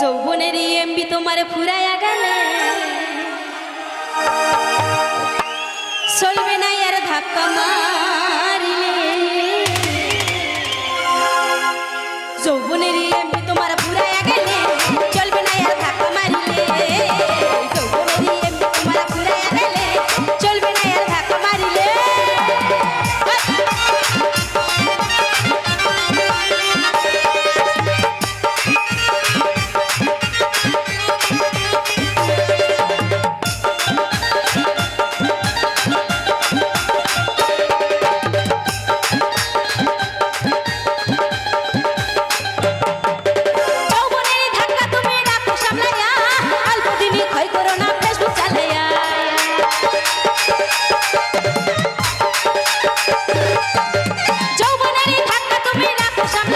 যৌবনের এমবি তোমার ফুরাইয়া গেলে। চলবে না আর ধাপ Gracias.